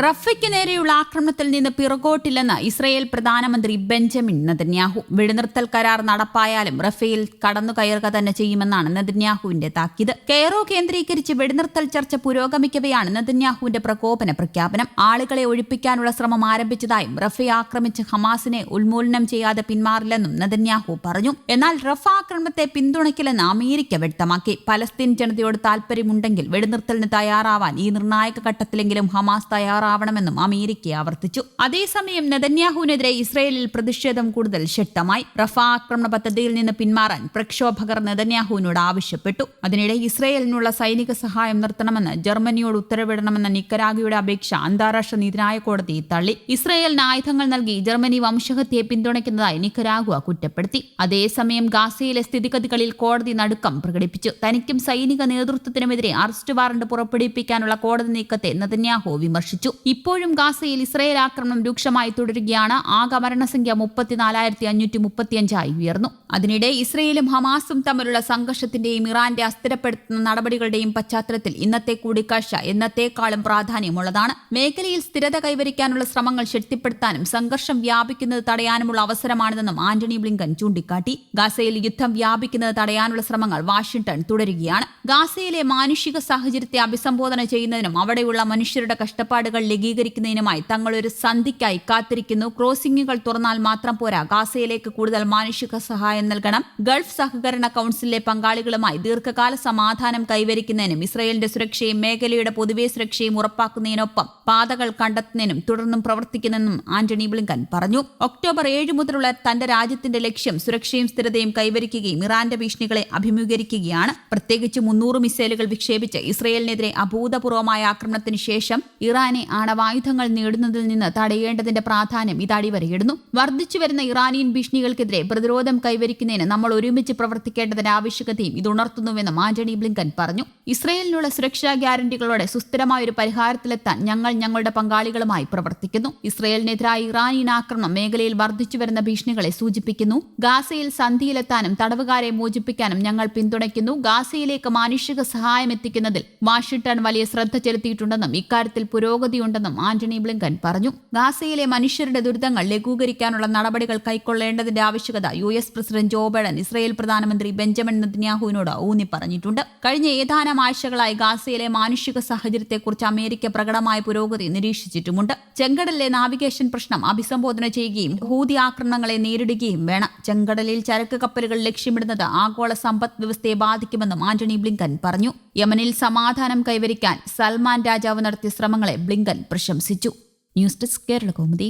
റഫയ്ക്ക് നേരെയുള്ള ആക്രമണത്തിൽ നിന്ന് പിറകോട്ടില്ലെന്ന് ഇസ്രയേൽ പ്രധാനമന്ത്രി ബെഞ്ചമിൻ നെതന്യാഹു. വെടിനിർത്തൽ കരാർ നടപ്പായാലും റഫേൽ കടന്നു കയറുക തന്നെ ചെയ്യുമെന്നാണ് നെതന്യാഹുവിന്റെ താക്കീത്. കെയറോ കേന്ദ്രീകരിച്ച് വെടിനിർത്തൽ ചർച്ച പുരോഗമിക്കവെയാണ് നെതന്യാഹുവിന്റെ പ്രകോപന പ്രഖ്യാപനം. ആളുകളെ ഒഴിപ്പിക്കാനുള്ള ശ്രമം ആരംഭിച്ചതായും റഫയെ ആക്രമിച്ച് ഹമാസിനെ ഉന്മൂലനം ചെയ്യാതെ പിന്മാറില്ലെന്നും നെതന്യാഹു പറഞ്ഞു. എന്നാൽ റഫ ആക്രമണത്തെ പിന്തുണയ്ക്കില്ലെന്ന് അമേരിക്ക വ്യക്തമാക്കി. പലസ്തീൻ ജനതയോട് താൽപര്യമുണ്ടെങ്കിൽ വെടിനിർത്തലിന് തയ്യാറാവാൻ ഈ നിർണായക ഘട്ടത്തിലെങ്കിലും ഹമാസ് തയ്യാറാവണമെന്നും അമേരിക്ക ആവർത്തിച്ചു. അതേസമയം നെതന്യാഹുവിനെതിരെ ഇസ്രയേലിൽ പ്രതിഷേധം കൂടുതൽ ശക്തമായി. റഫ ആക്രമണ പദ്ധതിയിൽ നിന്ന് പിന്മാറാൻ പ്രക്ഷോഭകർ നെതന്യാഹുവിനോട് ആവശ്യപ്പെട്ടു. അതിനിടെ ഇസ്രയേലിനുള്ള സൈനിക സഹായം നിർത്തണമെന്ന് ജർമ്മനിയോട് ഉത്തരവിടണമെന്ന നിക്കരാഗയുടെ അപേക്ഷ അന്താരാഷ്ട്ര നീതിന്യായ കോടതി തള്ളി. ഇസ്രയേലിന് ആയുധങ്ങൾ നൽകി ജർമ്മനി വംശഹത്യയെ പിന്തുണയ്ക്കുന്നതായി നിക്കരാഗുവ കുറ്റപ്പെടുത്തി. അതേസമയം ഗാസയിലെ സ്ഥിതിഗതികളിൽ കോടതി നടുക്കം പ്രകടിപ്പിച്ചു. തനിക്കും സൈനിക നേതൃത്വത്തിനുമെതിരെ അറസ്റ്റ് വാറണ്ട് പുറപ്പെടുവിപ്പിക്കാനുള്ള കോടതി നീക്കത്തെ നെതന്യാഹു വിമർശിച്ചു. ഇപ്പോഴും ഗാസയിൽ ഇസ്രയേൽ ആക്രമണം രൂക്ഷമായി തുടരുകയാണ്. ആകെ മരണസംഖ്യ മുപ്പത്തിനാലായിരത്തി അഞ്ഞൂറ്റി മുപ്പത്തിയഞ്ചായി ഉയർന്നു. അതിനിടെ ഇസ്രയേലും ഹമാസും തമ്മിലുള്ള സംഘർഷത്തിന്റെയും ഇറാന്റെ അസ്ഥിരപ്പെടുത്തുന്ന നടപടികളുടെയും പശ്ചാത്തലത്തിൽ ഇന്നത്തെ കൂടിക്കാഴ്ച എന്നത്തേക്കാളും പ്രാധാന്യമുള്ളതാണ്. മേഖലയിൽ സ്ഥിരത കൈവരിക്കാനുള്ള ശ്രമങ്ങൾ ശക്തിപ്പെടുത്താനും സംഘർഷം വ്യാപിക്കുന്നത് തടയാനുമുള്ള അവസരമാണിതെന്നും ആന്റണി ബ്ലിങ്കൻ ചൂണ്ടിക്കാട്ടി. ഗാസയിൽ യുദ്ധം വ്യാപിക്കുന്നത് തടയാനുള്ള ശ്രമങ്ങൾ വാഷിംഗ്ടൺ തുടരുകയാണ്. ഗാസയിലെ മാനുഷിക സാഹചര്യത്തെ അഭിസംബോധന ചെയ്യുന്നതിനും അവിടെയുള്ള മനുഷ്യരുടെ കഷ്ടപ്പാടുകൾ ലഘീകരിക്കുന്നതിനുമായി തങ്ങളൊരു സന്ധിക്കായി കാത്തിരിക്കുന്നു. ക്രോസിംഗുകൾ തുറന്നാൽ മാത്രം പോരാ. ഗാസയിലേക്ക് കൂടുതൽ മാനുഷിക സഹായം നൽകണം. ഗൾഫ് സഹകരണ കൌൺസിലിലെ പങ്കാളികളുമായി ദീർഘകാല സമാധാനം കൈവരിക്കുന്നതിനും ഇസ്രയേലിന്റെ സുരക്ഷയും മേഖലയുടെ പൊതുവെ സുരക്ഷയും ഉറപ്പാക്കുന്നതിനൊപ്പം പാതകൾ കണ്ടെത്തുന്നതിനും തുടർന്നും പ്രവർത്തിക്കുന്നെന്നും ആന്റണി ബ്ലിങ്കൻ പറഞ്ഞു. ഒക്ടോബർ ഏഴ് മുതലുള്ള തന്റെ രാജ്യത്തിന്റെ ലക്ഷ്യം സുരക്ഷയും സ്ഥിരതയും കൈവരിക്കുകയും ഇറാന്റെ ഭീഷണികളെ അഭിമുഖീകരിക്കുകയാണ്. പ്രത്യേകിച്ച് മുന്നൂറ് മിസൈലുകൾ വിക്ഷേപിച്ച് ഇസ്രയേലിനെതിരെ അഭൂതപൂർവമായ ആക്രമണത്തിന് ശേഷം ഇറാനെ ആണവായുധങ്ങൾ നേടുന്നതിൽ നിന്ന് തടയേണ്ടതിന്റെ പ്രാധാന്യം ഇതടിവരയിടുന്നു വർദ്ധിച്ചു വരുന്ന ഇറാനിയൻ ഭീഷണികൾക്കെതിരെ പ്രതിരോധം കൈവരിക്കുന്നതിന് നമ്മൾ ഒരുമിച്ച് പ്രവർത്തിക്കേണ്ടതിന്റെ ആവശ്യകതയും ഇത് ഉണർത്തുന്നുവെന്നും ആന്റണി ബ്ലിങ്കൻ പറഞ്ഞു. ഇസ്രയേലിനുള്ള സുരക്ഷാ ഗ്യാരണ്ടികളോടെ സുസ്ഥിരമായ ഒരു പരിഹാരത്തിലെത്താൻ ഞങ്ങൾ ഞങ്ങളുടെ പങ്കാളികളുമായി പ്രവർത്തിക്കുന്നു. ഇസ്രയേലിനെതിരായ ഇറാനിയൻ ആക്രമണം മേഖലയിൽ വർദ്ധിച്ചുവരുന്ന ഭീഷണികളെ സൂചിപ്പിക്കുന്നു. ഗാസയിൽ സന്ധിയിലെത്താനും തടവുകാരെ മോചിപ്പിക്കാനും ഞങ്ങൾ പിന്തുണയ്ക്കുന്നു. ഗാസയിലേക്ക് മാനുഷിക സഹായം എത്തിക്കുന്നതിൽ വാഷിംഗ്ടൺ വലിയ ശ്രദ്ധ ചെലുത്തിയിട്ടുണ്ടെന്നും ഇക്കാര്യത്തിൽ പുരോഗതിയുണ്ടെന്നും ആന്റണി ബ്ലിങ്കൻ പറഞ്ഞു. ഗാസയിലെ മനുഷ്യരുടെ ദുരിതങ്ങൾ ലഘൂകരിക്കാനുള്ള നടപടികൾ കൈക്കൊള്ളേണ്ടതിന്റെ ആവശ്യകത U S president Joe Biden Israel പ്രധാനമന്ത്രി ബെഞ്ചമിൻ നെതന്യാഹുവിനോട് ഊന്നി പറഞ്ഞിട്ടുണ്ട്. കഴിഞ്ഞ ഏതാനും ആഴ്ചകളായി ഗാസയിലെ മാനുഷിക സാഹചര്യത്തെക്കുറിച്ച് അമേരിക്ക പ്രകടമായ പുരോഗതി നിരീക്ഷിച്ചിട്ടുമുണ്ട്. ചെങ്കടലിലെ നാവിഗേഷൻ പ്രശ്നം അഭിസംബോധന ചെയ്യുകയും ഹൂതി ആക്രമണങ്ങളെ നേരിടുകയും വേണം. ചെങ്കടലിൽ ചരക്ക് കപ്പലുകൾ ലക്ഷ്യമിടുന്നത് ആഗോള സമ്പദ് വ്യവസ്ഥയെ ബാധിക്കുമെന്നും ആന്റണി ബ്ലിങ്കൻ പറഞ്ഞു. യമനിൽ സമാധാനം കൈവരിക്കാൻ സൽമാൻ രാജാവ് നടത്തിയ ശ്രമങ്ങളെ ബ്ലിങ്കൻ പ്രശംസിച്ചു. News desk Kerala Kaumudi.